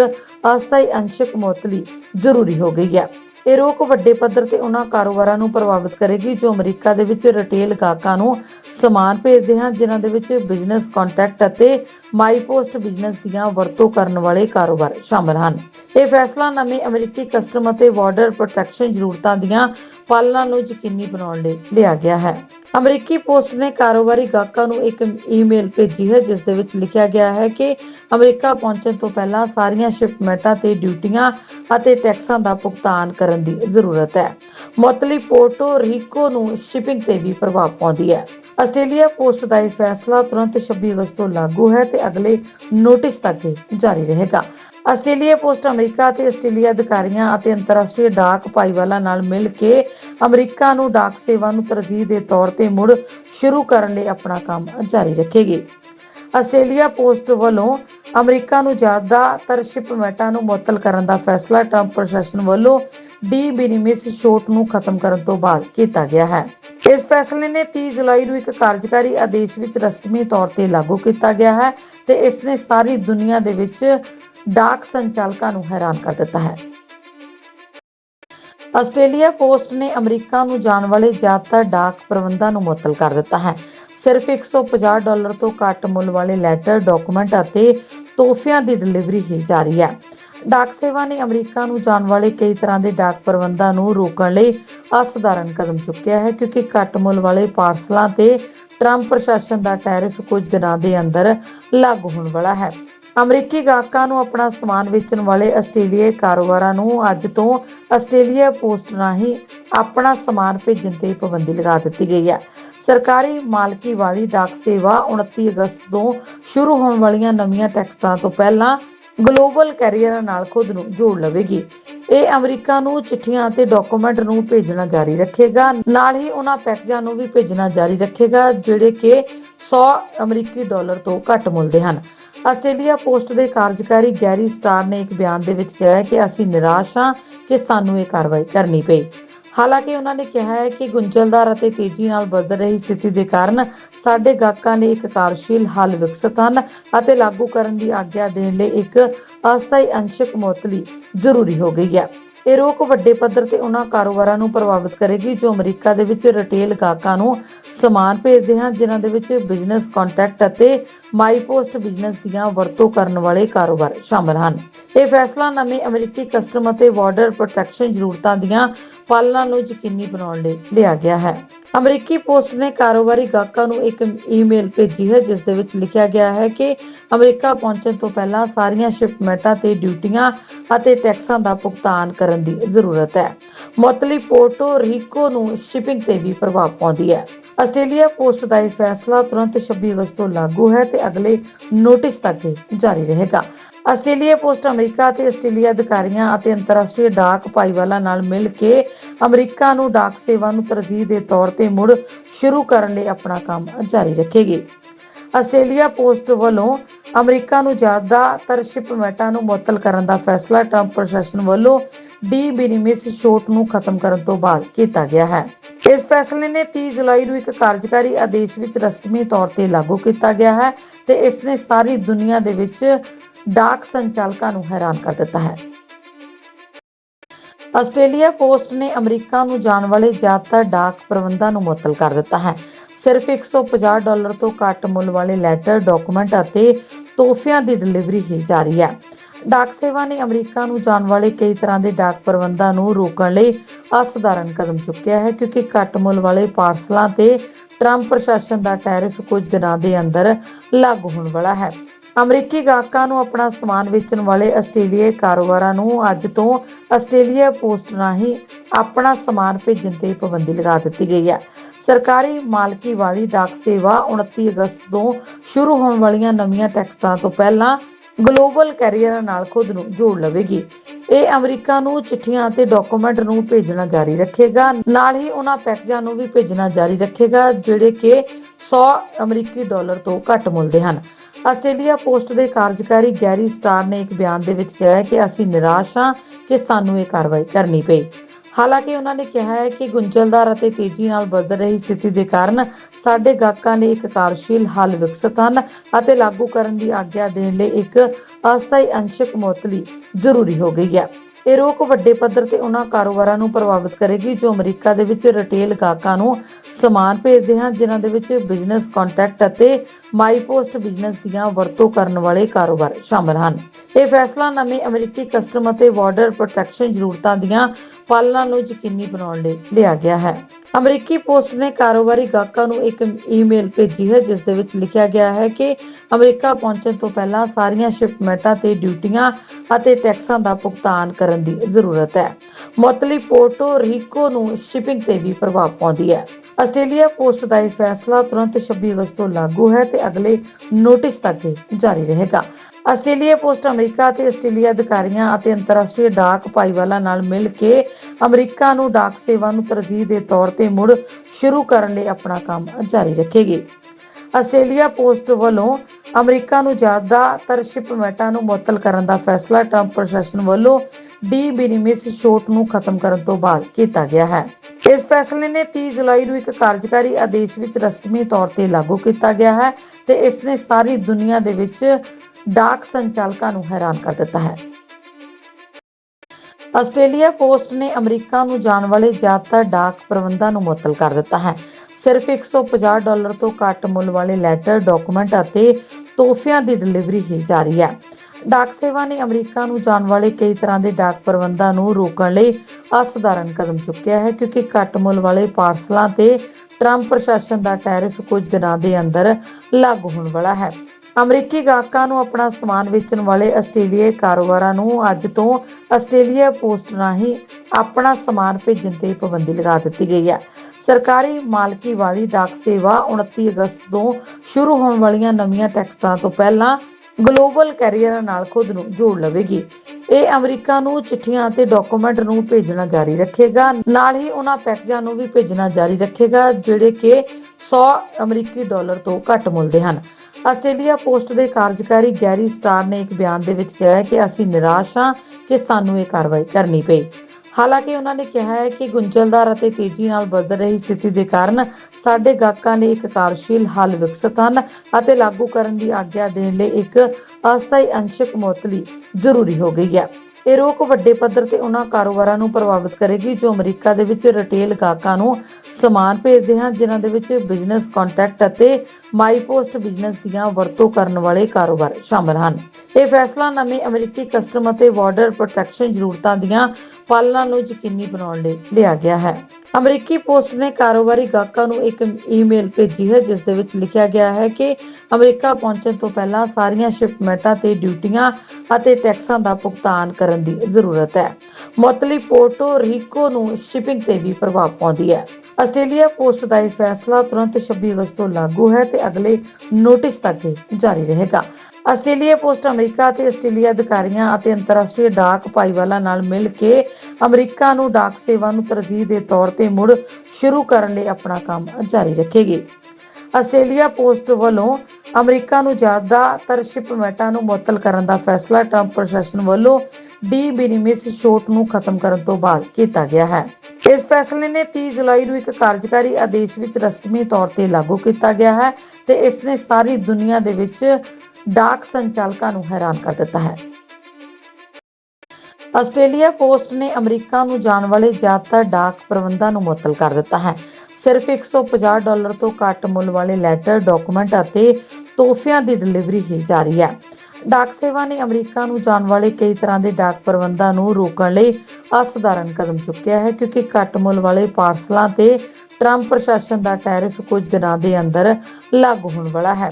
ਅਸਥਾਈ ਅੰਸ਼ਕ ਮੁਅੱਤਲੀ ਜ਼ਰੂਰੀ ਹੋ ਗਈ ਹੈ। ਇਹ ਰੋਕ ਵੱਡੇ ਪੱਧਰ ਤੇ ਉਹਨਾਂ ਕਾਰੋਬਾਰਾਂ ਨੂੰ ਪ੍ਰਭਾਵਿਤ ਕਰੇਗੀ ਜੋ ਅਮਰੀਕਾ ਦੇ ਵਿੱਚ ਰਿਟੇਲ ਗਾਹਕਾਂ ਨੂੰ ਸਮਾਨ ਭੇਜਦੇ ਹਨ, ਜਿਨ੍ਹਾਂ ਦੇ ਵਿੱਚ ਬਿਜ਼ਨਸ ਕੰਟੈਕਟ ਅਤੇ ਮਾਈ ਪੋਸਟ ਬਿਜ਼ਨਸ ਦੀਆਂ ਵਰਤੋਂ ਕਰਨ ਵਾਲੇ ਕਾਰੋਬਾਰ ਸ਼ਾਮਲ ਹਨ। ਇਹ ਫੈਸਲਾ ਨਵੇਂ ਅਮਰੀਕੀ ਕਸਟਮ ਅਤੇ ਬਾਰਡਰ ਪ੍ਰੋਟੈਕਸ਼ਨ ਜ਼ਰੂਰਤਾਂ ਦੀਆਂ ਪਾਲਣਾ ਨੂੰ ਯਕੀਨੀ ਬਣਾਉਣ ਲਈ ਲਿਆ ਗਿਆ ਹੈ। ਅਮਰੀਕੀ ਪੋਸਟ ਨੇ ਕਾਰੋਬਾਰੀ ਗਾਹਕਾਂ ਨੂੰ ਇੱਕ ਈਮੇਲ ਭੇਜੀ ਹੈ, ਜਿਸ ਦੇ ਵਿੱਚ ਲਿਖਿਆ ਗਿਆ ਹੈ ਕਿ ਅਮਰੀਕਾ ਪਹੁੰਚਣ ਤੋਂ ਪਹਿਲਾਂ ਸਾਰੀਆਂ ਸ਼ਿਪਮੈਂਟਾਂ ਤੇ ਡਿਊਟੀਆਂ ਅਤੇ ਟੈਕਸਾਂ ਦਾ ਭੁਗਤਾਨ ਕਰਨ ਦੀ ਜ਼ਰੂਰਤ ਹੈ। ਮੁਅੱਤਲੀ ਪੋਰਟੋ ਰੀਕੋ ਨੂੰ ਸ਼ਿਪਿੰਗ ਤੇ ਵੀ ਪ੍ਰਭਾਵ ਪਾਉਂਦੀ ਹੈ। ਆਸਟ੍ਰੇਲੀਆ ਪੋਸਟ ਦਾ ਇਹ ਫੈਸਲਾ ਤੁਰੰਤ 26 ਅਗਸਤ ਤੋਂ ਲਾਗੂ ਹੈ ਤੇ ਅਗਲੇ ਨੋਟਿਸ ਤੱਕ ਜਾਰੀ ਰਹੇਗਾ। ਆਸਟ੍ਰੇਲੀਆ ਪੋਸਟ ਅਮਰੀਕਾ ਅਤੇ ਆਸਟ੍ਰੇਲੀਆ ਅਧਿਕਾਰੀਆਂ ਅਤੇ ਅੰਤਰਰਾਸ਼ਟਰੀ ਡਾਕ ਭਾਈਵਾਲਾਂ ਨਾਲ ਮਿਲ ਕੇ ਅਮਰੀਕਾ ਨੂੰ ਡਾਕ ਸੇਵਾ ਨੂੰ ਤਰਜੀਹ ਦੇ ਤੌਰ ਤੇ ਮੁੜ ਸ਼ੁਰੂ ਕਰਨ ਲਈ ਆਪਣਾ ਕੰਮ ਜਾਰੀ ਰੱਖੇਗੀ। ਆਸਟ੍ਰੇਲੀਆ ਪੋਸਟ ਵੱਲੋਂ ਅਮਰੀਕਾ ਨੂੰ ਜ਼ਿਆਦਾਤਰ ਸ਼ਿਪਮੈਂਟਾਂ ਨੂੰ ਮੁਅੱਤਲ ਕਰਨ ਦਾ ਫੈਸਲਾ ਟਰੰਪ ਪ੍ਰਸ਼ਾਸਨ ਵੱਲੋਂ ਡੀ ਬਿਨਿਮਿਸ ਛੋਟ ਨੂੰ ਖਤਮ ਕਰਨ ਤੋਂ ਬਾਅਦ ਕੀਤਾ ਗਿਆ ਹੈ। ਇਸ ਫੈਸਲੇ ਨੇ 30 ਜੁਲਾਈ ਨੂੰ ਇੱਕ ਕਾਰਜਕਾਰੀ ਆਦੇਸ਼ ਵਿੱਚ ਰਸਮੀ ਤੌਰ ਤੇ ਲਾਗੂ ਕੀਤਾ ਗਿਆ ਹੈ ਤੇ ਇਸ ਨੇ ਸਾਰੀ ਦੁਨੀਆ ਦੇ ਵਿੱਚ ਡਾਕ ਸੰਚਾਲਕਾਂ ਨੂੰ ਹੈਰਾਨ ਕਰ ਦਿੱਤਾ ਹੈ। ਆਸਟ੍ਰੇਲੀਆ ਪੋਸਟ ਨੇ ਅਮਰੀਕਾ ਨੂੰ ਜਾਣ ਵਾਲੇ ਜ਼ਿਆਦਾਤਰ ਡਾਕ ਪ੍ਰਬੰਧਾਂ ਨੂੰ ਮੁਅੱਤਲ ਕਰ ਦਿੱਤਾ ਹੈ। ਸਿਰਫ 150 ਡਾਲਰ ਤੋਂ ਘੱਟ ਮੁੱਲ ਵਾਲੇ ਲੈਟਰ, ਡਾਕੂਮੈਂਟ ਅਤੇ ਤੋਹਫਿਆਂ ਦੀ ਡਿਲੀਵਰੀ ਹੀ ਜਾਰੀ ਹੈ। ਡਾਕ ਸੇਵਾ ਨੇ ਅਮਰੀਕਾ ਨੂੰ ਜਾਣ ਵਾਲੇ ਕਈ ਤਰ੍ਹਾਂ ਦੇ ਡਾਕ ਪ੍ਰਬੰਧਾਂ ਨੂੰ ਰੋਕਣ ਲਈ ਅਸਧਾਰਨ ਕਦਮ ਚੁੱਕਿਆ ਹੈ, ਕਿਉਂਕਿ ਘੱਟ ਮੁੱਲ ਵਾਲੇ ਪਾਰਸਲਾਂ ਤੇ ਟਰੰਪ ਪ੍ਰਸ਼ਾਸਨ ਦਾ ਟੈਰਿਫ ਕੁਝ ਦਿਨਾਂ ਦੇ ਅੰਦਰ ਲਾਗੂ ਹੋਣ ਵਾਲਾ ਹੈ। ਅਮਰੀਕੀ ਗਾਹਕਾਂ ਨੂੰ ਆਪਣਾ ਸਮਾਨ ਵੇਚਣ ਵਾਲੇ ਆਸਟ੍ਰੇਲੀਆਈ ਕਾਰੋਬਾਰਾਂ ਨੂੰ ਅੱਜ ਤੋਂ ਆਸਟ੍ਰੇਲੀਆ ਪੋਸਟ ਰਾਹੀਂ ਆਪਣਾ ਸਮਾਨ ਭੇਜਣ ਤੇ ਪਾਬੰਦੀ ਲਗਾ ਦਿੱਤੀ ਗਈ ਹੈ। ਸਰਕਾਰੀ ਮਾਲਕੀ ਵਾਲੀ ਡਾਕ ਸੇਵਾ 29 ਅਗਸਤ ਤੋਂ ਸ਼ੁਰੂ ਹੋਣ ਵਾਲੀਆਂ ਨਵੀਆਂ ਟੈਕਸਾਂ ਤੋਂ ਪਹਿਲਾਂ ਗਲੋਬਲ ਕੈਰੀਅਰਾਂ ਨਾਲ ਖੁਦ ਨੂੰ ਜੋੜ ਲਵੇਗੀ। ਇਹ ਅਮਰੀਕਾ ਨੂੰ ਚਿੱਠੀਆਂ ਅਤੇ ਡਾਕੂਮੈਂਟ ਨੂੰ ਭੇਜਣਾ ਜਾਰੀ ਰੱਖੇਗਾ। ਨਾਲ ਹੀ ਉਹਨਾਂ ਪੈਕੇਜਾਂ ਨੂੰ ਵੀ ਭੇਜਣਾ ਜਾਰੀ ਰੱਖੇਗਾ, ਜਿਹੜੇ ਕਿ 100 ਅਮਰੀਕੀ ਡਾਲਰ ਤੋਂ ਘੱਟ ਮੁੱਲ ਦੇ ਹਨ। ਆਸਟ੍ਰੇਲੀਆ ਪੋਸਟ ਦੇ ਕਾਰਜਕਾਰੀ ਗੈਰੀ ਸਟਾਰ ਨੇ ਇੱਕ ਬਿਆਨ ਦੇ ਵਿੱਚ ਕਿਹਾ ਹੈ ਕਿ ਅਸੀਂ ਨਿਰਾਸ਼ ਹਾਂ ਕਿ ਸਾਨੂੰ ਇਹ ਕਾਰਵਾਈ ਕਰਨੀ ਪਈ। ਹਾਲਾਂਕਿ ਉਹਨਾਂ ਨੇ ਕਿਹਾ ਹੈ ਕਿ ਗੁੰਝਲਦਾਰ ਅਤੇ ਤੇਜ਼ੀ ਨਾਲ ਬਦਲ ਰਹੀ ਸਥਿਤੀ ਦੇ ਕਾਰਨ ਸਾਡੇ ਗਾਹਕਾਂ ਲਈ ਇੱਕ ਕਾਰਜਸ਼ੀਲ ਹੱਲ ਵਿਕਸਤ ਹਨ ਅਤੇ ਲਾਗੂ ਕਰਨ ਦੀ ਆਗਿਆ ਦੇਣ ਲਈ ਇੱਕ ਅਸਥਾਈ ਅੰਸ਼ਕ ਮੁਅੱਤਲੀ ਜ਼ਰੂਰੀ ਹੋ ਗਈ ਹੈ। ਇਹ ਰੋਕ ਵੱਡੇ ਪੱਧਰ ਤੇ ਉਹਨਾਂ ਕਾਰੋਬਾਰਾਂ ਨੂੰ ਪ੍ਰਭਾਵਿਤ ਕਰੇਗੀ ਜੋ ਅਮਰੀਕਾ ਦੇ ਵਿੱਚ ਰਿਟੇਲ ਗਾਹਕਾਂ ਨੂੰ ਸਮਾਨ ਭੇਜਦੇ ਹਨ, ਜਿਨ੍ਹਾਂ ਦੇ ਵਿੱਚ ਬਿਜ਼ਨਸ ਕੰਟੈਕਟ ਅਤੇ ਮਾਈ ਪੋਸਟ ਬਿਜ਼ਨਸ ਦੀਆਂ ਵਰਤੋਂ ਕਰਨ ਵਾਲੇ ਕਾਰੋਬਾਰ ਸ਼ਾਮਲ ਹਨ। ਇਹ ਫੈਸਲਾ ਨਵੇਂ ਅਮਰੀਕੀ ਕਸਟਮ ਅਤੇ ਬਾਰਡਰ ਪ੍ਰੋਟੈਕਸ਼ਨ ਜ਼ਰੂਰਤਾਂ ਦੀਆਂ ਪਾਲਣਾ ਨੂੰ ਯਕੀਨੀ ਬਣਾਉਣ ਲਈ ਲਿਆ ਗਿਆ ਹੈ। ਅਮਰੀਕੀ ਪੋਸਟ ਨੇ ਕਾਰੋਬਾਰੀ ਗਾਹਕਾਂ ਨੂੰ ਇੱਕ ਈਮੇਲ ਭੇਜੀ ਹੈ, ਜਿਸ ਦੇ ਵਿੱਚ ਲਿਖਿਆ ਗਿਆ ਹੈ ਕਿ ਅਮਰੀਕਾ ਪਹੁੰਚਣ ਤੋਂ ਪਹਿਲਾਂ ਸਾਰੀਆਂ ਸ਼ਿਪਮੈਂਟਾਂ ਤੇ ਡਿਊਟੀਆਂ ਅਤੇ ਟੈਕਸਾਂ ਦਾ ਭੁਗਤਾਨ ਕਰਨ ਦੀ ਜ਼ਰੂਰਤ ਹੈ। ਮੁਅੱਤਲੀ ਪੋਰਟੋ ਰੀਕੋ ਨੂੰ ਸ਼ਿਪਿੰਗ ਤੇ ਵੀ ਪ੍ਰਭਾਵ ਪਾਉਂਦੀ ਹੈ। ਆਸਟ੍ਰੇਲੀਆ ਪੋਸਟ ਦਾ ਇਹ ਫੈਸਲਾ ਤੁਰੰਤ 26 ਅਗਸਤ ਤੋਂ ਲਾਗੂ ਹੈ ਤੇ ਅਗਲੇ ਨੋਟਿਸ ਤੱਕ ਜਾਰੀ ਰਹੇਗਾ। ਆਸਟ੍ਰੇਲੀਆ ਪੋਸਟ ਅਮਰੀਕਾ ਅਤੇ ਆਸਟ੍ਰੇਲੀਆ ਅਧਿਕਾਰੀਆਂ ਅਤੇ ਅੰਤਰਰਾਸ਼ਟਰੀ ਡਾਕ ਭਾਈਵਾਲਾਂ ਨਾਲ ਮਿਲ ਕੇ ਅਮਰੀਕਾ ਨੂੰ ਡਾਕ ਸੇਵਾ ਨੂੰ ਤਰਜੀਹ ਦੇ ਤੌਰ ਤੇ ਮੁੜ ਸ਼ੁਰੂ ਕਰਨ ਲਈ ਆਪਣਾ ਕੰਮ ਜਾਰੀ ਰੱਖੇਗੀ। ਆਸਟ੍ਰੇਲੀਆ ਪੋਸਟ ਵੱਲੋਂ ਅਮਰੀਕਾ ਨੂੰ ਜ਼ਿਆਦਾਤਰ ਸ਼ਿਪਮੈਂਟਾਂ ਨੂੰ ਮੁਅੱਤਲ ਕਰਨ ਦਾ ਫੈਸਲਾ ਟਰੰਪ ਪ੍ਰਸ਼ਾਸਨ ਵੱਲੋਂ ਡੀ ਬਿਨਿਮਿਸ ਛੋਟ ਨੂੰ ਖਤਮ ਕਰਨ ਤੋਂ ਬਾਅਦ ਕੀਤਾ ਗਿਆ ਹੈ। ਇਸ ਫੈਸਲੇ ਨੇ 30 ਜੁਲਾਈ ਨੂੰ ਇੱਕ ਕਾਰਜਕਾਰੀ ਆਦੇਸ਼ ਵਿੱਚ ਰਸਮੀ ਤੌਰ ਤੇ ਲਾਗੂ ਕੀਤਾ ਗਿਆ ਹੈ ਤੇ ਇਸ ਨੇ ਸਾਰੀ ਦੁਨੀਆ ਦੇ ਵਿੱਚ ਡਾਕ ਸੰਚਾਲਕਾਂ ਨੂੰ ਹੈਰਾਨ ਕਰ ਦਿੱਤਾ ਹੈ। ਆਸਟ੍ਰੇਲੀਆ ਪੋਸਟ ਨੇ ਅਮਰੀਕਾ ਨੂੰ ਜਾਣ ਵਾਲੇ ਜ਼ਿਆਦਾਤਰ ਡਾਕ ਪ੍ਰਬੰਧਾਂ ਨੂੰ ਮੁਅੱਤਲ ਕਰ ਦਿੱਤਾ ਹੈ। ਸਿਰਫ 150 ਡਾਲਰ ਤੋਂ ਘੱਟ ਮੁੱਲ ਵਾਲੇ ਲੈਟਰ, ਡਾਕੂਮੈਂਟ ਅਤੇ ਤੋਹਫਿਆਂ ਦੀ ਡਿਲੀਵਰੀ ਹੀ ਜਾਰੀ ਹੈ। ਡਾਕ ਸੇਵਾ ਨੇ ਅਮਰੀਕਾ ਨੂੰ ਜਾਣ ਵਾਲੇ ਕਈ ਤਰ੍ਹਾਂ ਦੇ ਡਾਕ ਪ੍ਰਬੰਧਾਂ ਨੂੰ ਰੋਕਣ ਲਈ ਅਸਧਾਰਨ ਕਦਮ ਚੁੱਕਿਆ ਹੈ, ਕਿਉਂਕਿ ਘੱਟ ਮੁੱਲ ਵਾਲੇ ਪਾਰਸਲਾਂ ਤੇ ਟਰੰਪ ਪ੍ਰਸ਼ਾਸਨ ਦਾ ਟੈਰਿਫ ਕੁਝ ਦਿਨਾਂ ਦੇ ਅੰਦਰ ਲਾਗੂ ਹੋਣ ਵਾਲਾ ਹੈ। ਅਮਰੀਕੀ ਗਾਹਕਾਂ ਨੂੰ ਆਪਣਾ ਸਮਾਨ ਵੇਚਣ ਵਾਲੇ ਆਸਟ੍ਰੇਲੀਆਈ ਕਾਰੋਬਾਰਾਂ ਨੂੰ ਅੱਜ ਤੋਂ ਆਸਟ੍ਰੇਲੀਆ ਪੋਸਟ ਰਾਹੀਂ ਆਪਣਾ ਸਮਾਨ ਭੇਜਣ ਤੇ ਪਾਬੰਦੀ ਲਗਾ ਦਿੱਤੀ ਗਈ ਹੈ। ਸਰਕਾਰੀ ਮਾਲਕੀ ਵਾਲੀ ਡਾਕ ਸੇਵਾ 29 ਅਗਸਤ ਤੋਂ ਸ਼ੁਰੂ ਹੋਣ ਵਾਲੀਆਂ ਨਵੀਆਂ ਟੈਕਸਾਂ ਤੋਂ ਪਹਿਲਾਂ ਗਲੋਬਲ ਕੈਰੀਅਰਾਂ ਨਾਲ ਖੁਦ ਨੂੰ ਜੋੜ ਲਵੇਗੀ। ਇਹ ਅਮਰੀਕਾ ਨੂੰ ਚਿੱਠੀਆਂ ਅਤੇ ਡਾਕੂਮੈਂਟ ਨੂੰ ਭੇਜਣਾ ਜਾਰੀ ਰੱਖੇਗਾ। ਨਾਲ ਹੀ ਉਹਨਾਂ ਪੈਕੇਜਾਂ ਨੂੰ ਵੀ ਭੇਜਣਾ ਜਾਰੀ ਰੱਖੇਗਾ, ਜਿਹੜੇ ਕਿ 100 ਅਮਰੀਕੀ ਡਾਲਰ ਤੋਂ ਘੱਟ ਮੁੱਲ ਦੇ ਹਨ। ਆਸਟ੍ਰੇਲੀਆ ਪੋਸਟ ਦੇ ਕਾਰਜਕਾਰੀ ਗੈਰੀ ਸਟਾਰ ਨੇ ਇੱਕ ਬਿਆਨ ਦੇ ਵਿੱਚ ਕਿਹਾ ਹੈ ਕਿ ਅਸੀਂ ਨਿਰਾਸ਼ ਹਾਂ ਕਿ ਸਾਨੂੰ ਇਹ ਕਾਰਵਾਈ ਕਰਨੀ ਪਈ। ਹਾਲਾਂਕਿ ਉਹਨਾਂ ਨੇ ਕਿਹਾ ਹੈ ਕਿ ਗੁੰਝਲਦਾਰ ਅਤੇ ਤੇਜ਼ੀ ਨਾਲ ਬਦਲ ਰਹੀ ਸਥਿਤੀ ਦੇ ਕਾਰਨ ਸਾਡੇ ਗਾਹਕਾਂ ਲਈ ਇੱਕ ਕਾਰਜਸ਼ੀਲ ਹੱਲ ਵਿਕਸਤ ਹਨ ਅਤੇ ਲਾਗੂ ਕਰਨ ਦੀ ਆਗਿਆ ਦੇਣ ਲਈ ਇੱਕ ਅਸਥਾਈ ਅੰਸ਼ਕ ਮੁਅੱਤਲੀ ਜ਼ਰੂਰੀ ਹੋ ਗਈ ਹੈ। ਇਹ ਰੋਕ ਵੱਡੇ ਪੱਧਰ ਤੇ ਉਹਨਾਂ ਕਾਰੋਬਾਰਾਂ ਨੂੰ ਪ੍ਰਭਾਵਿਤ ਕਰੇਗੀ ਜੋ ਅਮਰੀਕਾ ਦੇ ਵਿੱਚ ਰਿਟੇਲ ਗਾਹਕਾਂ ਨੂੰ ਸਮਾਨ ਭੇਜਦੇ ਹਨ, ਜਿਨ੍ਹਾਂ ਦੇ ਵਿੱਚ ਬਿਜ਼ਨਸ ਕੰਟੈਕਟ ਅਤੇ ਮਾਈ ਪੋਸਟ ਬਿਜ਼ਨਸ ਦੀਆਂ ਵਰਤੋਂ ਕਰਨ ਵਾਲੇ ਕਾਰੋਬਾਰ ਸ਼ਾਮਲ ਹਨ। ਇਹ ਫੈਸਲਾ ਨਵੇਂ ਅਮਰੀਕੀ ਕਸਟਮ ਅਤੇ ਬਾਰਡਰ ਪ੍ਰੋਟੈਕਸ਼ਨ ਜ਼ਰੂਰਤਾਂ ਦੀਆਂ ਪਾਲਣਾ ਨੂੰ ਯਕੀਨੀ ਬਣਾਉਣ ਲਈ ਲਿਆ ਗਿਆ ਹੈ। ਅਮਰੀਕੀ ਪੋਸਟ ਨੇ ਕਾਰੋਬਾਰੀ ਗਾਹਕਾਂ ਨੂੰ ਇੱਕ ਈਮੇਲ ਭੇਜੀ ਹੈ, ਜਿਸ ਦੇ ਵਿੱਚ ਲਿਖਿਆ ਗਿਆ ਹੈ ਕਿ ਅਮਰੀਕਾ ਪਹੁੰਚਣ ਤੋਂ ਪਹਿਲਾਂ ਸਾਰੀਆਂ ਸ਼ਿਪਮੈਂਟਾਂ ਤੇ ਡਿਊਟੀਆਂ ਅਤੇ ਟੈਕਸਾਂ ਦਾ ਭੁਗਤਾਨ ਕਰਨ ਦੀ ਜ਼ਰੂਰਤ ਹੈ। ਮੁਅੱਤਲੀ ਪੋਰਟੋ ਰੀਕੋ ਨੂੰ ਸ਼ਿਪਿੰਗ ਤੇ ਵੀ ਪ੍ਰਭਾਵ ਪਾਉਂਦੀ ਹੈ। ਆਸਟ੍ਰੇਲੀਆ ਪੋਸਟ ਦਾ ਇਹ ਫੈਸਲਾ ਤੁਰੰਤ 26 ਅਗਸਤ ਤੋਂ ਲਾਗੂ ਹੈ ਤੇ ਅਗਲੇ ਨੋਟਿਸ ਤੱਕ ਜਾਰੀ ਰਹੇਗਾ। ਆਸਟ੍ਰੇਲੀਆ ਪੋਸਟ ਅਮਰੀਕਾ ਅਤੇ ਆਸਟ੍ਰੇਲੀਆ ਅਧਿਕਾਰੀਆਂ ਅਤੇ ਅੰਤਰਰਾਸ਼ਟਰੀ ਡਾਕ ਭਾਈਵਾਲਾਂ ਨਾਲ ਮਿਲ ਕੇ ਅਮਰੀਕਾ ਨੂੰ ਡਾਕ ਸੇਵਾ ਨੂੰ ਤਰਜੀਹ ਦੇ ਤੌਰ ਤੇ ਮੁੜ ਸ਼ੁਰੂ ਕਰਨ ਲਈ ਆਪਣਾ ਕੰਮ ਜਾਰੀ ਰੱਖੇਗੀ। ਆਸਟ੍ਰੇਲੀਆ ਪੋਸਟ ਵੱਲੋਂ ਅਮਰੀਕਾ ਨੂੰ ਜ਼ਿਆਦਾਤਰ ਸ਼ਿਪਮੈਂਟਾਂ ਨੂੰ ਮੁਅੱਤਲ ਕਰਨ ਦਾ ਫੈਸਲਾ ਟਰੰਪ ਪ੍ਰਸ਼ਾਸਨ ਵੱਲੋਂ ਡੀ ਬਿਨਿਮਿਸ ਛੋਟ ਨੂੰ ਖਤਮ ਕਰਨ ਤੋਂ ਬਾਅਦ ਕੀਤਾ ਗਿਆ ਹੈ। ਇਸ ਫੈਸਲੇ ਨੇ 30 ਜੁਲਾਈ ਨੂੰ ਇੱਕ ਕਾਰਜਕਾਰੀ ਆਦੇਸ਼ ਵਿੱਚ ਰਸਮੀ ਤੌਰ ਤੇ ਲਾਗੂ ਕੀਤਾ ਗਿਆ ਹੈ ਤੇ ਇਸ ਨੇ ਸਾਰੀ ਦੁਨੀਆ ਦੇ ਵਿੱਚ ਡਾਕ ਸੰਚਾਲਕਾਂ ਨੂੰ ਹੈਰਾਨ ਕਰ ਦਿੱਤਾ ਹੈ। ਆਸਟ੍ਰੇਲੀਆ ਪੋਸਟ ਨੇ ਅਮਰੀਕਾ ਨੂੰ ਜਾਣ ਵਾਲੇ ਜ਼ਿਆਦਾਤਰ ਡਾਕ ਪ੍ਰਬੰਧਾਂ ਨੂੰ ਮੁਅੱਤਲ ਕਰ ਦਿੱਤਾ ਹੈ। ਸਿਰਫ 150 ਡਾਲਰ ਤੋਂ ਘੱਟ ਮੁੱਲ ਵਾਲੇ ਲੈਟਰ, ਡਾਕੂਮੈਂਟ ਅਤੇ ਤੋਹਫਿਆਂ ਦੀ ਡਿਲੀਵਰੀ ਹੀ ਜਾਰੀ ਹੈ। ਡਾਕ ਸੇਵਾ ਨੇ ਅਮਰੀਕਾ ਨੂੰ ਜਾਣ ਵਾਲੇ ਕਈ ਤਰ੍ਹਾਂ ਦੇ ਡਾਕ ਪ੍ਰਬੰਧਾਂ ਨੂੰ ਰੋਕਣ ਲਈ ਅਸਧਾਰਨ ਕਦਮ ਚੁੱਕਿਆ ਹੈ, ਕਿਉਂਕਿ ਘੱਟ ਮੁੱਲ ਵਾਲੇ ਪਾਰਸਲਾਂ ਤੇ ਟਰੰਪ ਪ੍ਰਸ਼ਾਸਨ ਦਾ ਟੈਰਿਫ ਕੁਝ ਦਿਨਾਂ ਦੇ ਅੰਦਰ ਲਾਗੂ ਹੋਣ ਵਾਲਾ ਹੈ। ਅਮਰੀਕੀ ਗਾਹਕਾਂ ਨੂੰ ਆਪਣਾ ਸਮਾਨ ਵੇਚਣ ਵਾਲੇ ਆਸਟ੍ਰੇਲੀਆਈ ਕਾਰੋਬਾਰਾਂ ਨੂੰ ਅੱਜ ਤੋਂ ਆਸਟ੍ਰੇਲੀਆ ਪੋਸਟ ਰਾਹੀਂ ਆਪਣਾ ਸਮਾਨ ਭੇਜਣ ਤੇ ਪਾਬੰਦੀ ਲਗਾ ਦਿੱਤੀ ਗਈ ਹੈ। ਸਰਕਾਰੀ ਮਾਲਕੀ ਵਾਲੀ ਡਾਕ ਸੇਵਾ 29 ਅਗਸਤ ਤੋਂ ਸ਼ੁਰੂ ਹੋਣ ਵਾਲੀਆਂ ਨਵੀਆਂ ਟੈਕਸਾਂ ਤੋਂ ਪਹਿਲਾਂ ਗਲੋਬਲ ਕੈਰੀਅਰਾਂ ਨਾਲ ਖੁਦ ਨੂੰ ਜੋੜ ਲਵੇਗੀ। ਇਹ ਅਮਰੀਕਾ ਨੂੰ ਚਿੱਠੀਆਂ ਅਤੇ ਡਾਕੂਮੈਂਟ ਨੂੰ ਭੇਜਣਾ ਜਾਰੀ ਰੱਖੇਗਾ। ਨਾਲ ਹੀ ਉਹਨਾਂ ਪੈਕੇਜਾਂ ਨੂੰ ਵੀ ਭੇਜਣਾ ਜਾਰੀ ਰੱਖੇਗਾ, ਜਿਹੜੇ ਕਿ 100 ਅਮਰੀਕੀ ਡਾਲਰ ਤੋਂ ਘੱਟ ਮੁੱਲ ਦੇ ਹਨ। ਆਸਟ੍ਰੇਲੀਆ ਪੋਸਟ ਦੇ ਕਾਰਜਕਾਰੀ ਗੈਰੀ ਸਟਾਰ ਨੇ ਇੱਕ ਬਿਆਨ ਦੇ ਵਿੱਚ ਕਿਹਾ ਹੈ ਕਿ ਅਸੀਂ ਨਿਰਾਸ਼ ਹਾਂ ਕਿ ਸਾਨੂੰ ਇਹ ਕਾਰਵਾਈ ਕਰਨੀ ਪਈ। ਹਾਲਾਂਕਿ ਉਹਨਾਂ ਨੇ ਕਿਹਾ ਹੈ ਕਿ ਗੁੰਝਲਦਾਰ ਅਤੇ ਤੇਜ਼ੀ ਨਾਲ ਬਦਲ ਰਹੀ ਸਥਿਤੀ ਦੇ ਕਾਰਨ ਸਾਡੇ ਗਾਹਕਾਂ ਲਈ ਇੱਕ ਕਾਰਜਸ਼ੀਲ ਹੱਲ ਵਿਕਸਤ ਹਨ ਅਤੇ ਲਾਗੂ ਕਰਨ ਦੀ ਆਗਿਆ ਦੇਣ ਲਈ ਇੱਕ ਅਸਥਾਈ ਅੰਸ਼ਕ ਮੁਅੱਤਲੀ ਜ਼ਰੂਰੀ ਹੋ ਗਈ ਹੈ। ਇਹ ਰੋਕ ਵੱਡੇ ਪੱਧਰ ਤੇ ਉਹਨਾਂ ਕਾਰੋਬਾਰਾਂ ਨੂੰ ਪ੍ਰਭਾਵਿਤ ਕਰੇਗੀ, ਜੋ ਅਮਰੀਕਾ ਦੇ ਵਿੱਚ ਰਿਟੇਲ ਗਾਹਕਾਂ ਨੂੰ ਸਮਾਨ ਭੇਜਦੇ ਹਨ, ਜਿਨ੍ਹਾਂ ਦੇ ਵਿੱਚ ਬਿਜ਼ਨਸ ਕੰਟੈਕਟ ਅਤੇ ਮਾਈ ਪੋਸਟ ਬਿਜ਼ਨਸ ਦੀਆਂ ਵਰਤੋਂ ਕਰਨ ਵਾਲੇ ਕਾਰੋਬਾਰ ਸ਼ਾਮਲ ਹਨ। ਇਹ ਫੈਸਲਾ ਨਵੇਂ ਅਮਰੀਕੀ ਕਸਟਮ ਅਤੇ ਬਾਰਡਰ ਪ੍ਰੋਟੈਕਸ਼ਨ ਜ਼ਰੂਰਤਾਂ ਦੀਆਂ ਪਾਲਣਾ ਨੂੰ ਯਕੀਨੀ ਬਣਾਉਣ ਲਈ ਲਿਆ ਗਿਆ ਹੈ। ਅਮਰੀਕੀ ਪੋਸਟ ਨੇ ਕਾਰੋਬਾਰੀ ਗਾਹਕਾਂ ਨੂੰ ਇੱਕ ਈਮੇਲ ਭੇਜੀ ਹੈ, ਜਿਸ ਦੇ ਵਿੱਚ ਲਿਖਿਆ ਗਿਆ ਹੈ ਕਿ ਅਮਰੀਕਾ ਪਹੁੰਚਣ ਤੋਂ ਪਹਿਲਾਂ ਸਾਰੀਆਂ ਸ਼ਿਪਮੈਂਟਾਂ ਤੇ ਡਿਊਟੀਆਂ ਅਤੇ ਟੈਕਸਾਂ ਦਾ ਭੁਗਤਾਨ ਕਰਨ ਦੀ ਜ਼ਰੂਰਤ ਹੈ। ਮੁਅੱਤਲੀ ਪੋਰਟੋ ਰੀਕੋ ਨੂੰ ਸ਼ਿਪਿੰਗ ਤੇ ਵੀ ਪ੍ਰਭਾਵ ਪਾਉਂਦੀ ਹੈ। ਆਸਟ੍ਰੇਲੀਆ ਪੋਸਟ ਦਾ ਇਹ ਫੈਸਲਾ ਤੁਰੰਤ 26 ਅਗਸਤ ਤੋਂ ਲਾਗੂ ਹੈ ਤੇ ਅਗਲੇ ਨੋਟਿਸ ਤੱਕ ਜਾਰੀ ਰਹੇਗਾ। ਆਸਟ੍ਰੇਲੀਆ ਪੋਸਟ ਅਮਰੀਕਾ ਅਤੇ ਆਸਟ੍ਰੇਲੀਆ ਅਧਿਕਾਰੀਆਂ ਅਤੇ ਅੰਤਰਰਾਸ਼ਟਰੀ ਡਾਕ ਭਾਈਵਾਲਾਂ ਨਾਲ ਮਿਲ ਕੇ ਅਮਰੀਕਾ ਨੂੰ ਡਾਕ ਸੇਵਾ ਨੂੰ ਤਰਜੀਹ ਦੇ ਤੌਰ ਤੇ ਮੁੜ ਸ਼ੁਰੂ ਕਰਨ ਲਈ ਆਪਣਾ ਕੰਮ ਜਾਰੀ ਰੱਖੇਗੀ। ਆਸਟ੍ਰੇਲੀਆ ਪੋਸਟ ਵੱਲੋਂ ਅਮਰੀਕਾ ਨੂੰ ਜ਼ਿਆਦਾਤਰ ਸ਼ਿਪਮੈਂਟਾਂ ਨੂੰ ਮੁਅੱਤਲ ਕਰਨ ਦਾ ਫੈਸਲਾ ਟਰੰਪ ਪ੍ਰਸ਼ਾਸਨ ਵੱਲੋਂ ਡੀ ਬਿਨਿਮਿਸ ਛੋਟ ਨੂੰ ਖਤਮ ਕਰਨ ਤੋਂ ਬਾਅਦ ਕੀਤਾ ਗਿਆ ਹੈ। ਇਸ ਫੈਸਲੇ ਨੇ 30 ਜੁਲਾਈ ਨੂੰ ਇੱਕ ਕਾਰਜਕਾਰੀ ਆਦੇਸ਼ ਵਿੱਚ ਰਸਮੀ ਤੌਰ ਤੇ ਲਾਗੂ ਕੀਤਾ ਗਿਆ ਹੈ ਤੇ ਇਸ ਨੇ ਸਾਰੀ ਦੁਨੀਆ ਦੇ ਵਿੱਚ ਡਾਕ ਸੰਚਾਲਕਾਂ ਨੂੰ ਹੈਰਾਨ ਕਰ ਦਿੱਤਾ ਹੈ। ਆਸਟ੍ਰੇਲੀਆ ਪੋਸਟ ਨੇ ਅਮਰੀਕਾ ਨੂੰ ਜਾਣ ਵਾਲੇ ਜ਼ਿਆਦਾਤਰ ਡਾਕ ਪ੍ਰਬੰਧਾਂ ਨੂੰ ਮੁਅੱਤਲ ਕਰ ਦਿੱਤਾ ਹੈ। ਸਿਰਫ 150 ਡਾਲਰ ਤੋਂ ਘੱਟ ਮੁੱਲ ਵਾਲੇ ਲੈਟਰ, ਡਾਕੂਮੈਂਟ ਅਤੇ ਤੋਹਫਿਆਂ ਦੀ ਡਿਲੀਵਰੀ ਹੀ ਜਾਰੀ ਹੈ। ਡਾਕ ਸੇਵਾ ਨੇ ਅਮਰੀਕਾ ਨੂੰ ਜਾਣ ਵਾਲੇ ਕਈ ਤਰ੍ਹਾਂ ਦੇ ਡਾਕ ਪ੍ਰਬੰਧਾਂ ਨੂੰ ਰੋਕਣ ਲਈ ਅਸਧਾਰਨ ਕਦਮ ਚੁੱਕਿਆ ਹੈ, ਕਿਉਂਕਿ ਘੱਟ ਮੁੱਲ ਵਾਲੇ ਪਾਰਸਲਾਂ ਤੇ ਟਰੰਪ ਪ੍ਰਸ਼ਾਸਨ ਦਾ ਟੈਰਿਫ ਕੁਝ ਦਿਨਾਂ ਦੇ ਅੰਦਰ ਲਾਗੂ ਹੋਣ ਵਾਲਾ ਹੈ।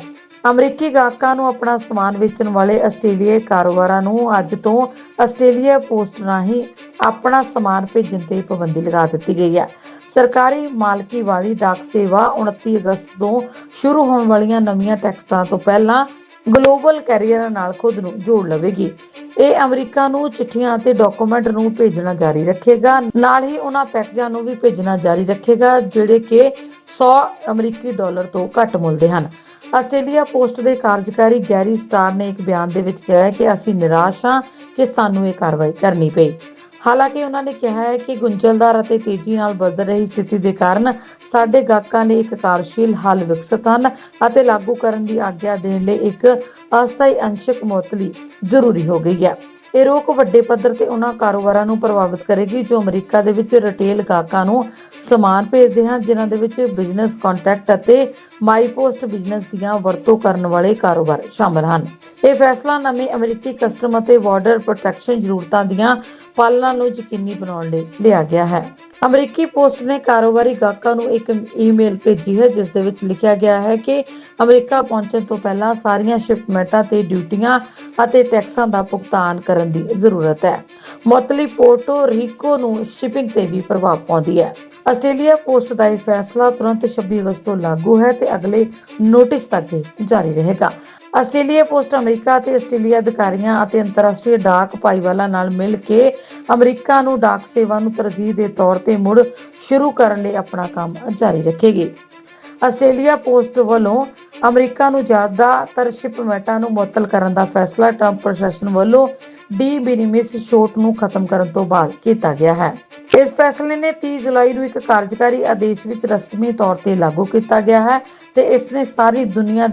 ਅਮਰੀਕੀ ਗਾਹਕਾਂ ਨੂੰ ਆਪਣਾ ਸਮਾਨ ਵੇਚਣ ਵਾਲੇ ਆਸਟ੍ਰੇਲੀਆਈ ਕਾਰੋਬਾਰਾਂ ਨੂੰ ਅੱਜ ਤੋਂ ਆਸਟ੍ਰੇਲੀਆ ਪੋਸਟ ਰਾਹੀਂ ਆਪਣਾ ਸਮਾਨ ਭੇਜਣ ਤੇ ਪਾਬੰਦੀ ਲਗਾ ਦਿੱਤੀ ਗਈ ਹੈ। ਸਰਕਾਰੀ ਮਾਲਕੀ ਵਾਲੀ ਡਾਕ ਸੇਵਾ 29 ਅਗਸਤ ਤੋਂ ਸ਼ੁਰੂ ਹੋਣ ਵਾਲੀਆਂ ਨਵੀਆਂ ਟੈਕਸਾਂ ਤੋਂ ਪਹਿਲਾਂ ਗਲੋਬਲ ਕੈਰੀਅਰਾਂ ਨਾਲ ਖੁਦ ਨੂੰ ਜੋੜ ਲਵੇਗੀ। ਇਹ ਅਮਰੀਕਾ ਨੂੰ ਚਿੱਠੀਆਂ ਅਤੇ ਡਾਕੂਮੈਂਟ ਨੂੰ ਭੇਜਣਾ ਜਾਰੀ ਰੱਖੇਗਾ। ਨਾਲ ਹੀ ਉਹਨਾਂ ਪੈਕੇਜਾਂ ਨੂੰ ਵੀ ਭੇਜਣਾ ਜਾਰੀ ਰੱਖੇਗਾ, ਜਿਹੜੇ ਕਿ 100 ਅਮਰੀਕੀ ਡਾਲਰ ਤੋਂ ਘੱਟ ਮੁੱਲ ਦੇ ਹਨ। ਆਸਟ੍ਰੇਲੀਆ ਪੋਸਟ ਦੇ ਕਾਰਜਕਾਰੀ ਗੈਰੀ ਸਟਾਰ ਨੇ ਇੱਕ ਬਿਆਨ ਦੇ ਵਿੱਚ ਕਿਹਾ ਹੈ ਕਿ ਅਸੀਂ ਨਿਰਾਸ਼ ਹਾਂ ਕਿ ਸਾਨੂੰ ਇਹ ਕਾਰਵਾਈ ਕਰਨੀ ਪਈ। ਹਾਲਾਂਕਿ ਉਹਨਾਂ ਨੇ ਕਿਹਾ ਹੈ ਕਿ ਗੁੰਝਲਦਾਰ ਅਤੇ ਤੇਜ਼ੀ ਨਾਲ ਬਦਲ ਰਹੀ ਸਥਿਤੀ ਦੇ ਕਾਰਨ ਸਾਡੇ ਗਾਹਕਾਂ ਲਈ ਇੱਕ ਕਾਰਜਸ਼ੀਲ ਹੱਲ ਵਿਕਸਤ ਹਨ ਅਤੇ ਲਾਗੂ ਕਰਨ ਦੀ ਆਗਿਆ ਦੇਣ ਲਈ ਇੱਕ ਅਸਥਾਈ ਅੰਸ਼ਕ ਮੁਅੱਤਲੀ ਜ਼ਰੂਰੀ ਹੋ ਗਈ ਹੈ। ਇਹ ਰੋਕ ਵੱਡੇ ਪੱਧਰ ਤੇ ਉਹਨਾਂ ਕਾਰੋਬਾਰਾਂ ਨੂੰ ਪ੍ਰਭਾਵਿਤ ਕਰੇਗੀ, ਜੋ ਅਮਰੀਕਾ ਦੇ ਵਿੱਚ ਰਿਟੇਲ ਗਾਹਕਾਂ ਨੂੰ ਸਮਾਨ ਭੇਜਦੇ ਹਨ, ਜਿਨ੍ਹਾਂ ਦੇ ਵਿੱਚ ਬਿਜ਼ਨਸ ਕੰਟੈਕਟ ਅਤੇ ਮਾਈ ਪੋਸਟ ਬਿਜ਼ਨਸ ਦੀਆਂ ਵਰਤੋਂ ਕਰਨ ਵਾਲੇ ਕਾਰੋਬਾਰ ਸ਼ਾਮਲ ਹਨ। ਇਹ ਫੈਸਲਾ ਨਵੇਂ ਅਮਰੀਕੀ ਕਸਟਮ ਅਤੇ ਬਾਰਡਰ ਪ੍ਰੋਟੈਕਸ਼ਨ ਜ਼ਰੂਰਤਾਂ ਦੀਆਂ ਪਾਲਣਾ ਨੂੰ ਯਕੀਨੀ ਬਣਾਉਣ ਲਈ ਲਿਆ ਗਿਆ ਹੈ। ਅਮਰੀਕੀ ਪੋਸਟ ਨੇ ਕਾਰੋਬਾਰੀ ਗਾਹਕਾਂ ਨੂੰ ਇੱਕ ਈਮੇਲ ਭੇਜੀ ਹੈ, ਜਿਸ ਦੇ ਵਿੱਚ ਲਿਖਿਆ ਗਿਆ ਹੈ ਕਿ ਅਮਰੀਕਾ ਪਹੁੰਚਣ ਤੋਂ ਪਹਿਲਾਂ ਸਾਰੀਆਂ ਸ਼ਿਪਮੈਂਟਾਂ ਤੇ ਡਿਊਟੀਆਂ ਅਤੇ ਟੈਕਸਾਂ ਦਾ ਭੁਗਤਾਨ ਕਰਨ ਦੀ ਜ਼ਰੂਰਤ ਹੈ। ਮੁਅੱਤਲੀ ਪੋਰਟੋ ਰੀਕੋ ਨੂੰ ਸ਼ਿਪਿੰਗ ਤੇ ਵੀ ਪ੍ਰਭਾਵ ਪਾਉਂਦੀ ਹੈ। ਆਸਟ੍ਰੇਲੀਆ ਪੋਸਟ ਦਾ ਇਹ ਫੈਸਲਾ ਤੁਰੰਤ 26 ਅਗਸਤ ਤੋਂ ਲਾਗੂ ਹੈ ਤੇ ਅਗਲੇ ਨੋਟਿਸ ਤੱਕ ਜਾਰੀ ਰਹੇਗਾ। ਆਸਟ੍ਰੇਲੀਆ ਪੋਸਟ ਅਮਰੀਕਾ ਅਤੇ ਆਸਟ੍ਰੇਲੀਆ ਅਧਿਕਾਰੀਆਂ ਅਤੇ ਅੰਤਰਰਾਸ਼ਟਰੀ ਡਾਕ ਭਾਈਵਾਲਾਂ ਨਾਲ ਮਿਲ ਕੇ ਅਮਰੀਕਾ ਨੂੰ ਡਾਕ ਸੇਵਾ ਨੂੰ ਤਰਜੀਹ ਦੇ ਤੌਰ ਤੇ ਮੁੜ ਸ਼ੁਰੂ ਕਰਨ ਲਈ ਆਪਣਾ ਕੰਮ ਜਾਰੀ ਰੱਖੇਗੀ। ਆਸਟ੍ਰੇਲੀਆ ਪੋਸਟ ਵੱਲੋਂ ਅਮਰੀਕਾ ਨੂੰ ਜ਼ਿਆਦਾਤਰ ਸ਼ਿਪਮੈਂਟਾਂ ਨੂੰ ਮੁਅੱਤਲ ਕਰਨ ਦਾ ਫੈਸਲਾ, ਟਰੰਪ ਪ੍ਰਸ਼ਾਸਨ ਵੱਲੋਂ ਡੀ ਬਿਨਿਮਿਸ ਛੋਟ ਨੂੰ ਖਤਮ ਕਰਨ ਤੋਂ ਬਾਅਦ ਕੀਤਾ ਗਿਆ ਹੈ। ਇਸ ਫੈਸਲੇ ਨੇ 30 ਜੁਲਾਈ ਨੂੰ ਇੱਕ ਕਾਰਜਕਾਰੀ ਆਦੇਸ਼ ਵਿੱਚ ਰਸਮੀ ਤੌਰ ਤੇ ਲਾਗੂ ਕੀਤਾ ਗਿਆ ਹੈ ਤੇ ਇਸ ਨੇ ਸਾਰੀ ਦੁਨੀਆ